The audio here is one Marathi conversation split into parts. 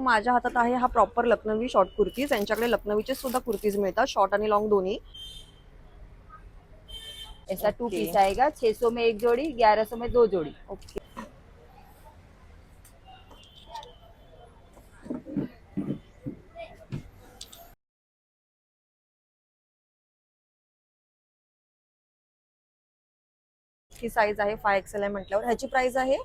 माझ्या हातात आहे हा प्रॉपर लखनवी शॉर्ट कुर्तीज. यांच्याकडे लखनवीचे सुद्धा कुर्तीज मिळतात शॉर्ट आणि लॉंग दोन्ही. ऐसा टू. पीस आएगा 600 में एक जोड़ी 1100 में दो जोड़ी. ओके ही साईज आहे फाय एक्सेल आहे म्हटल्यावर. ह्याची प्राइस आहे?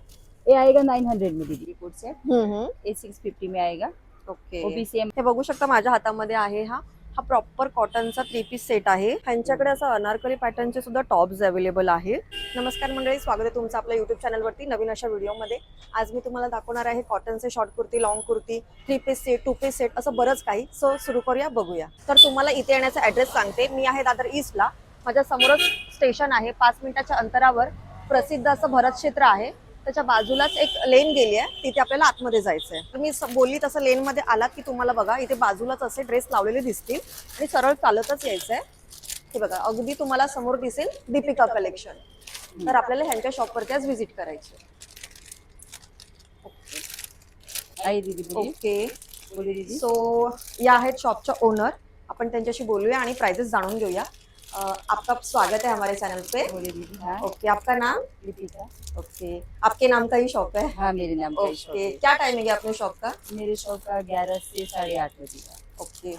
ये आएगा 900 में दीदी कोट से ये 650 में आएगा। ओके सेम हे बघू शकता माझ्या हातामध्ये आहे हा. हा प्रॉपर कॉटनचा थ्री पीस सेट आहे. ह्यांच्याकडे असं अनारकली पॅटर्नचे सुद्धा टॉप्स अवेलेबल आहे. नमस्कार मंडळी स्वागत आहे तुमचं आपल्या युट्यूब चॅनलवरती नवीन अशा व्हिडिओमध्ये आज मी तुम्हाला दाखवणार आहे कॉटनचे short kurti long kurti three piece set two piece set असं बरंच काही. सो सुरू करूया बघूया. तर तुम्हाला इथे येण्याचा ऍड्रेस सांगते. मी आहे दादर ईस्टला माझ्या समोरच स्टेशन आहे. पाच मिनिटाच्या अंतरावर प्रसिद्ध असं भरत क्षेत्र आहे. त्याच्या बाजूलाच एक लेन गेली आहे. तिथे आपल्याला आतमध्ये जायचं आहे तुम्ही स- बोलली तसं लेन मध्ये आलात की तुम्हाला बघा इथे बाजूलाच असे ड्रेस लावलेले दिसतील आणि सरळ चालतच यायचं आहे हे बघा अगदी तुम्हाला समोर दिसेल दीपिका कलेक्शन. तर आपल्याला ह्यांच्या शॉपवरती आज व्हिजिट करायची ओके. सो या आहेत शॉपच्या ओनर आपण त्यांच्याशी बोलूया आणि प्राइजेस जाणून घेऊया. आपका स्वागत है हमारे चैनल पे। ओके आपका नाम? दीपिका ओके आपके नाम का ही शॉप है? हाँ मेरे नाम का शॉप ओके क्या टाइमिंग है अपने शॉप का? मेरे शॉप का ग्यारह से साढ़े आठ बजे का। ओके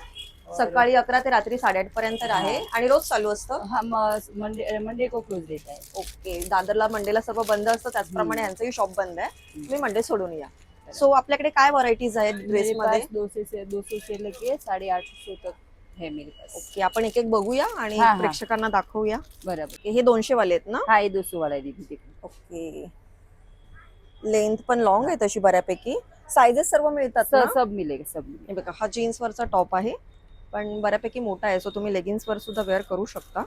सकाळी अकरा ते रात्री साडेआठ पर्यंत आहे आणि रोज चालू असतं? हम मंडे मंडे को क्लोज रहता है। ओके दादरला मंडेला सर्व बंद असतं त्याचप्रमाणे. यांचंही शॉप बंद आहे. तुम्ही मंडे सोडून या. सो आपल्याकडे काय व्हरायटीज आहेत ड्रेस मध्ये? पास दो से से दो सौ लेके तक है मेरे पास ओके आपण एक एक बघूया आणि हा, हा. प्रेक्षकांना दाखवूया. बराबर. हे दोनशे वाले आहेत ना? हाँ ये दो सौ वाला है दीदी देखो ओके. लेंथ पण लॉंग आहे तशी बऱ्यापैकी. साईजेस सर्व मिळतात ना? सब सब मिलेगा सब हे बघा हा जीन्स वरचा टॉप आहे. पण बऱ्यापैकी मोठा आहे सो तुम्ही लेगिन्स वर सुद्धा वेअर करू शकता.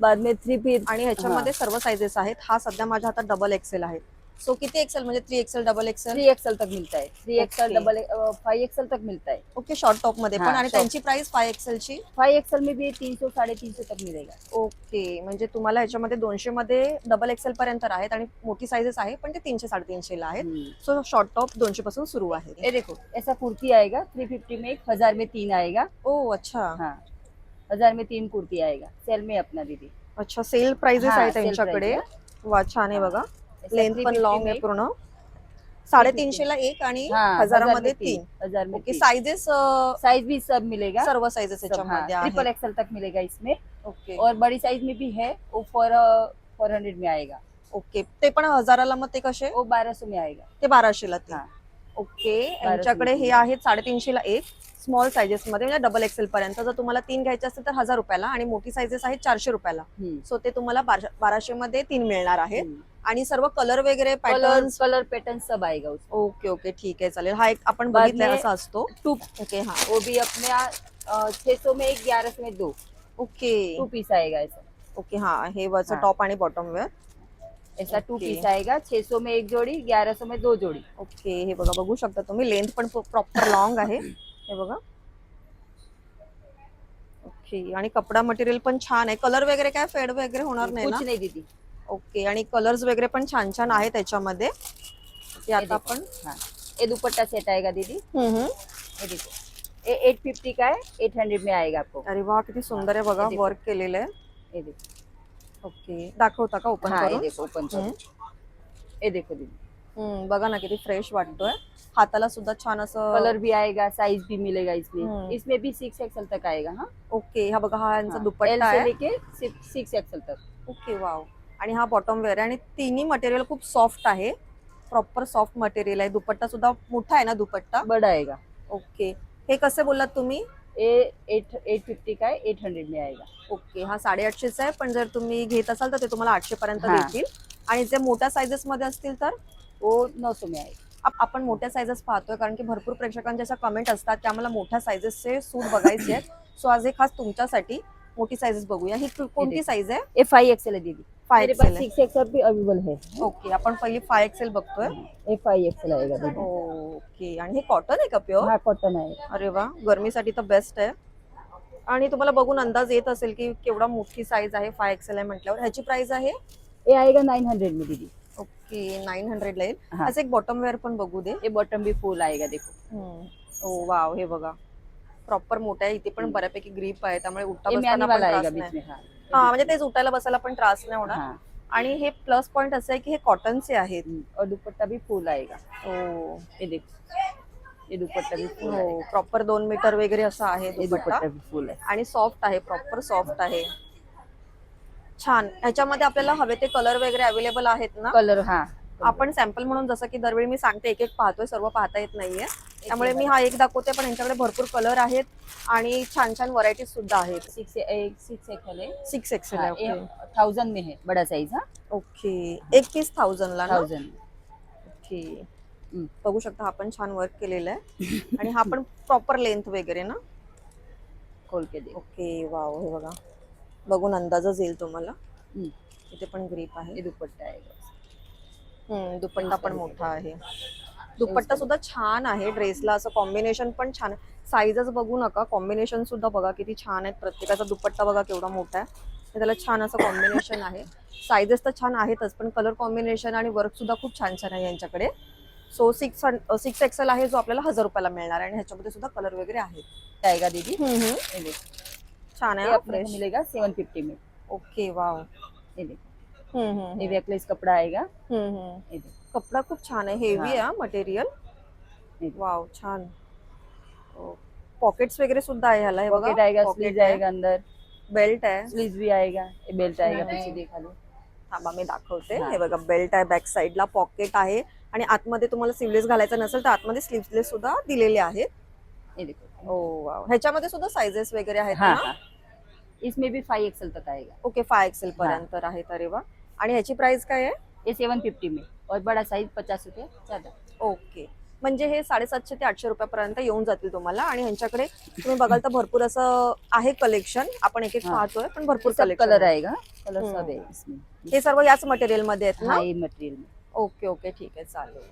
बाद में थ्री पीस आणि ह्याच्यामध्ये सर्व साईजेस आहेत. हा सध्या माझ्या हातात डबल एक्सेल आहे. सो किती एक्सेल म्हणजे three XL double XL three XL तक मिलता है three XL Okay. Double five XL तक मिलता है ओके शॉर्ट टॉपमध्ये. पण हा, आणि short. त्यांची प्राइस फाय एक्सेलची फाइव एक्सएल में भी तीन सौ साढ़े तीन सौ तक मिलेगा ओके म्हणजे तुम्हाला ह्याच्यामध्ये दोनशे मध्ये डबल एक्सेल पर्यंत आहेत आणि मोठी साईजेस आहे पण ते तीनशे साडेतीनशे ला आहेत. हम्म। सो शॉर्ट टॉप दोनशे पासून सुरू आहे. देखो ऐसा कुर्ती आएगा थ्री फिफ्टी में एक हजार में तीन आएगा. ओ अच्छा. हाँ. हजार में तीन कुर्ती आएगा. सेल में अपना दीदी. अच्छा सेल प्राइजेस हा, आहे sale त्यांच्याकडे. price वा छान आहे बघा. लेंथ 350 पण लॉंग आहे पूर्ण. साडेतीनशे ला एक आणि हाँ, हजारामध्ये हजार में तीन. हजार में ओके तीन. साईजेस साइज भी सब मिलेगा. सर्व साईजेस सब, याच्यामध्ये ट्रिपल आहेत. एक्सएल तक मिलेगा इसमें. ओके और बड़ी साइज में भी है वो फोर फोर हंड्रेड में आएगा. ओके ते पण हजाराला मग ते कसे? वो बारह सौ में आएगा. ते बाराशेला ते. हा. ओके यांच्याकडे हे आहेत साडेतीनशेला एक. स्मॉल साईजेस मध्ये म्हणजे डबल एक्सेल पर्यंत. जर तुम्हाला तीन घ्यायचे असेल तर हजार रुपयाला आणि मोठी साईजेस आहेत चारशे रुपयाला. हम्म, सो ते तुम्हाला बाराशे मध्ये तीन मिळणार आहेत. हम्म। आणि सर्व कलर वगैरे पॅटर्न कलर पैटर्न सब आएगा उसमें ओके ओके ठीक आहे चालेल. हा एक आपण बाद में- असा असतो. टू ओके हा. वो भी अपने छह सौ में एक ग्यारह सौ में दो. ओके टू पीस आएगा ऐसा ओके हा हे वरचं हा. टॉप आणि बॉटम वेअर ऐसा टू Okay. पीस आएगा छह सौ में एक जोड़ी ग्यारह सौ में दो जोड़ी. ओके हे बघा बघू शकता तुम्ही. लेंथ पण प्रॉपर लॉंग आहे. हे बघा. ओके आणि कपडा मटेरियल पण छान आहे. कलर वगैरे काय? फेड वगैरे होणार नाही ना? नहीं दीदी. ओके आणि कलर्स वगैरे पण छान छान आहे त्याच्यामध्ये. ते आता आपण हाँ. ये दुपट्टा सेट आएगा दीदी. ये देखो ये एट फिफ्टी का है एट हंड्रेड में आएगा आपको? अरे वा किती सुंदर आहे बघा हे. वर्क केलेलं आहे. ओके दाखवता का ओपन हाँ ये देखो ओपन ये देखो दीदी. हम्म, बघा ना किती फ्रेश वाटतोय. हाताला सुद्धा छान असं कलर भी आएगा साइज भी मिलेगा हम्म। इसमें इसमें भी सिक्स एक्सएल तक आएगा हाँ? ओके हा बघा हा यांचा हाँ, L दुपट्टा से आहे. लेके सिक्स एक्सएल तक. Okay wow. आणि हा बॉटम वेअर आहे आणि तिन्ही मटेरियल खूप सॉफ्ट आहे. प्रॉपर सॉफ्ट मटेरियल आहे. दुपट्टा सुद्धा मोठा आहे ना दुपट्टा? बड़ा आएगा ओके हे कसे बोललात तुम्ही? ये एट एट फिफ्टी का है एट हंड्रेड में आएगा ओके हा साडेआठशेचा आहे. पण जर तुम्ही घेत असाल तर ते तुम्हाला आठशे पर्यंत हा. देतील. आणि जे मोठ्या सायझेस मध्ये असतील तर? वो नौ सौ में आएगा आप- आपण मोठ्या सायझेस पाहतोय कारण की भरपूर प्रेक्षकांच्या अशा कमेंट असतात की आम्हाला मोठ्या सायझेसचे सूट बघायचे आहेत. सो आज हे खास तुमच्यासाठी मोठी सायझेस बघूया. ही कोणती. साईज आहे? ये फाइव एक्सएल है दीदी. फाय पास एक्सेल आहे सिक्स भी अवेलेबल है। ओके आपण पहिली फाय एक्सेल बघतोय. ये फाइव एक्सएल आएगा दीदी ओके आणि हे कॉटन आहे का प्युअर हाँ कॉटन आएगा अरे वा गरमीसाठी तर बेस्ट आहे. आणि तुम्हाला बघून अंदाज येत असेल की केवढा मोठी साईज आहे फाय एक्सेल आहे म्हटल्यावर. ह्याची प्राइस आहे? ये आएगा नाइन हंड्रेड में दीदी ओके नाईन हंड्रेड ला येईल. हाँ. असं एक बॉटम वेअर पण बघू दे. ये बॉटम भी फुल आएगा देखो? हम्म. ओ वाव हे बघा. प्रॉपर मोठा आहे इथे पण. बऱ्यापैकी ग्रीप आहे त्यामुळे उठता ये बसताना पण वाला त्रास आएगा नाही. में? हाँ. हा म्हणजे तेच उठायला बसायला पण त्रास नाही होणार. हाँ. आणि हे प्लस पॉइंट असं आहे की हे कॉटनचे आहेत. और दुपट्टा भी फुल आएगा ओ ये देखो ये दुपट्टा भी फुल हो आएगा प्रॉपर दोन मीटर वगैरे असं आहे ये दुपट्टा. दुपट्टा भी फुल है आणि सॉफ्ट आहे प्रॉपर सॉफ्ट आहे. छान. ह्याच्यामध्ये आपल्याला हवे ते कलर वगैरे अवेलेबल आहेत ना? कलर हाँ. आपण सॅम्पल म्हणून जसं की दरवेळी मी सांगते एक एक पाहतोय सर्व पाहता येत नाहीये. त्यामुळे मी हा एक दाखवते पण यांच्याकडे भरपूर कलर आहेत आणि छान छान व्हरायटीज सुद्धा आहेत. सिक्स सिक्स एक्सल है सिक्स एक्सेल आहे थाउजेंड में है बड़ा साइज हाँ. ओके एक पीस थाउजंडला ना? थाउजेंड ओके हम्म. बघू शकता हा पण छान वर्क केलेला आहे. आणि हा पण प्रॉपर लेंथ वगैरे ना? खोल के देखो ओके वाव हे बघा. बघून अंदाजच येईल तुम्हाला. हम्म, इथे पण ग्रीप आहे. ये दुपट्टा आएगा हम्म, दुपट्टा पण मोठा आहे. दुपट्टा सुद्धा छान आहे ड्रेसला असं कॉम्बिनेशन पण छान साईजच बघू नका कॉम्बिनेशन सुद्धा बघा किती छान आहेत. प्रत्येकाचा दुपट्टा बघा केवढा मोठा आहे. त्याला छान असं कॉम्बिनेशन आहे. साईजेस तर छान आहेतच पण कलर कॉम्बिनेशन आणि वर्क सुद्धा खूप छान छान आहे यांच्याकडे. सो सिक्स सिक्स एक्सेल आहे जो आपल्याला हजार रुपयाला मिळणार आहे आणि ह्याच्यामध्ये सुद्धा कलर वगैरे आहेत आएगा दीदी. हम्म, हम्म. ये देखो छान आहे को फ्रेश मिलेगा सेवन फिफ्टी में ओके वाव ये देखो हम्म, हम्म, ये वेकलेस कपड़ा आएगा हम्म, हम्म. ये देखो कपडा खूप छान आहे हेवी हा. आहे मटेरियल हे. वाव छान. पॉकेट्स वगैरे सुद्धा आहे ह्याला हे बघा. पॉकेट आएगा स्लीव आहे. आएगा अंदर? बेल्ट आहे. स्लीव भी आएगा ये बेल्ट आएगा हम्म. पीछे देखा लो थांबा मी दाखवते. हा. हे बघा बेल्ट आहे बॅक साईडला पॉकेट आहे. आणि आतमध्ये तुम्हाला स्लीवलेस घालायचं नसेल तर आतमध्ये स्लीवलेस सुद्धा दिलेले आहेत. वाव ह्याच्यामध्ये सुद्धा साइजेस वगैरे आहेत हाँ ना? हाँ. इसमें भी फाइव एक्सल तक आएगा. ओके फाय एक्सेल पर्यंत आहेत अरे वा. आणि ह्याची प्राइस काय आहे? सेवन फिफ्टी में. और बड़ा साइज पचास रुपये ज्यादा। ओके. म्हणजे हे साडेसातशे ते आठशे रुपयापर्यंत येऊन जातील तुम्हाला आणि ह्यांच्याकडे तुम्ही बघाल तर भरपूर असं आहे कलेक्शन आपण एक एक हा. पाहतोय पण भरपूर कलर आएगा कलर हम्म. सब है. इसमें हे सर्व याच मटेरियलमध्ये आहेत ना? हाँ ये मटेरियल में ओके ओके ठीक आहे चालेल.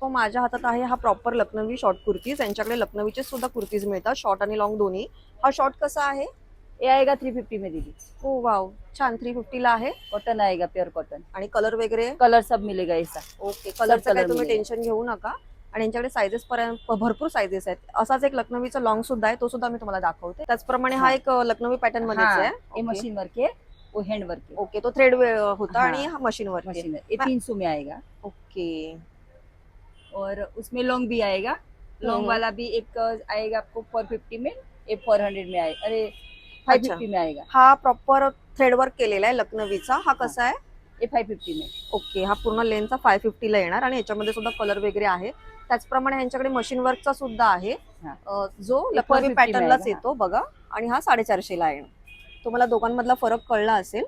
तो माझ्या हातात आहे हा प्रॉपर लखनवी शॉर्ट कुर्तीज. यांच्याकडे लखनवीचे सुद्धा कुर्तीज मिळतात शॉर्ट आणि लॉंग दोन्ही. हा शॉर्ट कसा आहे? ये आएगा थ्री फिफ्टी में दीदी। ओ वाव छान थ्री फिफ्टीला आहे. कॉटन आएगा प्योर कॉटन आणि कलर वगैरे? कलर सब मिलेगा ऐसा। ओके कलरचं color काही तुम्ही मिळेल. टेन्शन घेऊ नका. आणि यांच्याकडे सायझेस पर्यंत भरपूर सायझेस आहेत. असाच एक लखनवीचा लॉंग सुद्धा आहे तो सुद्धा मी तुम्हाला दाखवते. त्याचप्रमाणे हा हा. एक लखनवी पॅटर्न मध्येच हाँ आहे ये मशीन वर्क है वो हैंड वर्क है ओके तो थ्रेड होता हा. आणि हा मशीन वर्क आहे. ये हाँ। तीन सौ में आएगा. ओके और उसमें लॉन्ग भी आएगा. लॉन्ग हम्म। वाला भी एक आएगा आपको फोर फिफ्टी में एक फोर हंड्रेड में आएगा अरे फाइव अच्छा. फिफ्टी में आएगा हा प्रॉपर थ्रेड वर्क केलेला आहे लखनवीचा. हा कसा आहे? ये फाइव फिफ्टी में ओके हा पूर्ण लेनचा फाय फिफ्टीला येणार आणि याच्यामध्ये सुद्धा कलर वगैरे आहे. त्याचप्रमाणे यांच्याकडे मशीन वर्कचा सुद्धा आहे. हा. अ, जो लखनवी 450 पॅटर्नलाच येतो बघा. आणि हा साडेचारशेला येणार. तुम्हाला दोघांमधला फरक कळला असेल.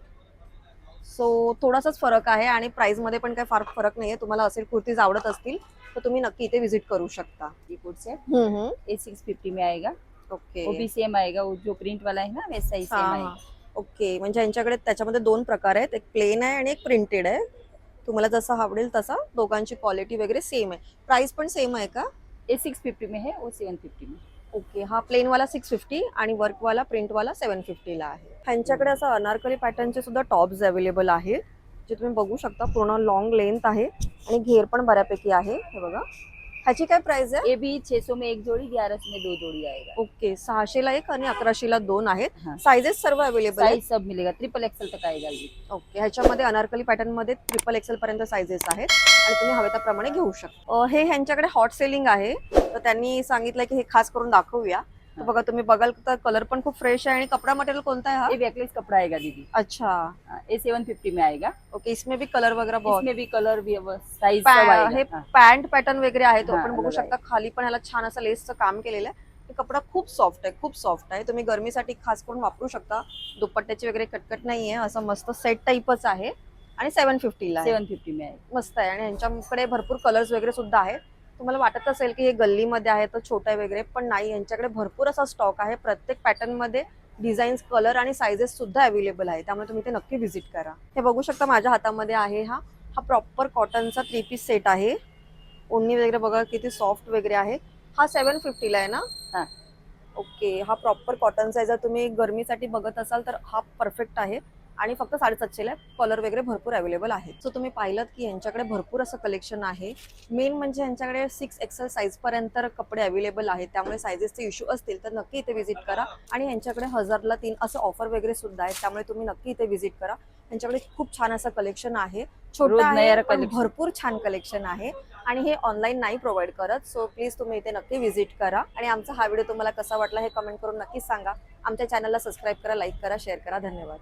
सो थोडासाच फरक आहे आणि प्राइसमध्ये पण काही फार फरक नाहीये. तुम्हाला असेल कुर्तीज आवडत असतील तर तुम्ही नक्की इथे व्हिजिट करू शकता. ये कोट सेट ये सिक्स फिफ्टी में आएगा ओके. वो भी सेम आएगा वो जो प्रिंट वाला है ना वैसा ही सेम हा, आएगा. ओके. म्हणजे यांच्याकडे त्याच्यामध्ये दोन प्रकार आहेत. एक प्लेन आहे आणि एक प्रिंटेड आहे. तुम्हाला जसं आवडेल तसा दोघांची क्वालिटी वगैरे सेम आहे. प्राइस पण सेम आहे का? ये सिक्स फिफ्टी में है वो सेवन फिफ्टी में. ओके. हा प्लेन वाला सिक्स फिफ्टी आणि वर्क वाला प्रिंट वाला सेवन फिफ्टीला आहे. ह्यांच्याकडे असं अनारकली पॅटर्नचे सुद्धा टॉप्स अवेलेबल आहेत जे तुम्ही बघू शकता. पूर्ण लॉंग लेंथ आहे आणि घेर पण बऱ्यापैकी आहे. हे बघा. ह्याची काय प्राइस आहे? ये भी छह सौ में एक जोड़ी ग्यारह सौ में दो जोड़ी आएगा। ओके सहाशेला एक आणि अकराशेला दोन आहेत. हाँ। साइजेस सर्व अवेलेबल आहेत? साइज सब मिलेगा ट्रिपल एक्सल तक आएगा ये। ओके ह्याच्यामध्ये अनारकली पॅटर्नमध्ये ट्रिपल एक्सेल पर्यंत साइजेस आहेत आणि तुम्ही हवे त्याप्रमाणे घेऊ शकता. अं, हे ह्यांच्याकडे हॉट सेलिंग आहे. तर त्यांनी सांगितलं की हे खास करून दाखवूया. तर. बघा तुम्ही बघाल तर कलर पण खूप फ्रेश आहे. आणि कपडा मटेरियल कोणता आहे हा? ये कपड़ा आएगा दीदी? अच्छा. ये सेवन फिफ्टी में आएगा ओके इसमें भी कलर वगैरह बहुत इसमें भी कलर भी साइज हे पॅन्ट पॅटर्न वगैरे आहे तो आपण बघू शकता. खाली पण ह्याला छान असं लेसचं काम केलेलं आहे. हे कपडा खूप सॉफ्ट आहे खूप सॉफ्ट आहे. तुम्ही गरमीसाठी खास करून वापरू शकता. दुपट्ट्याची वगैरे कटकट नाहीये असं मस्त सेट टाईपच आहे. आणि सेवन फिफ्टीला आहे. सेवन फिफ्टी मस्त आहे. आणि यांच्याकडे भरपूर कलर्स वगैरे सुद्धा आहेत तुम्हाला वाटत असेल की हे गल्लीमध्ये आहे तर छोटा आहे वगैरे पण नाही. यांच्याकडे भरपूर असा स्टॉक आहे. प्रत्येक पॅटर्नमध्ये डिझाईन्स कलर आणि सायझेस सुद्धा अवेलेबल आहे. त्यामुळे तुम्ही ते नक्की व्हिजिट करा. हे बघू शकता माझ्या हातामध्ये आहे हा. हा प्रॉपर कॉटनचा थ्री पीस सेट आहे. ओढणी वगैरे बघा किती सॉफ्ट वगैरे आहे. हा सेवन फिफ्टीला आहे ना? हा. ओके हा प्रॉपर कॉटनचा आहे. जर तुम्ही गरमीसाठी बघत असाल तर हा परफेक्ट आहे. आणि फक्त साडेसातशेला कलर वगैरे भरपूर अवेलेबल आहेत. सो तुम्ही पाहिलं की यांच्याकडे भरपूर असं कलेक्शन आहे. मेन म्हणजे यांच्याकडे सिक्स एक्सेल साईज पर्यंत कपडे अवेलेबल आहेत. त्यामुळे साईजेसचे इश्यू असतील तर नक्की इथे व्हिजिट करा. आणि यांच्याकडे हजारला तीन असं ऑफर वगैरे सुद्धा आहे त्यामुळे तुम्ही नक्की इथे व्हिजिट करा. यांच्याकडे खूप छान असं कलेक्शन आहे. छोटं. भरपूर छान कलेक्शन आहे. आणि हे ऑनलाईन नाही प्रोव्हाइड करत. सो प्लीज तुम्ही इथे नक्की व्हिजिट करा. आणि आमचा हा व्हिडिओ तुम्हाला कसा वाटला हे कमेंट करून नक्कीच सांगा. आमच्या चॅनलला सबस्क्राईब करा लाईक करा शेअर करा. धन्यवाद.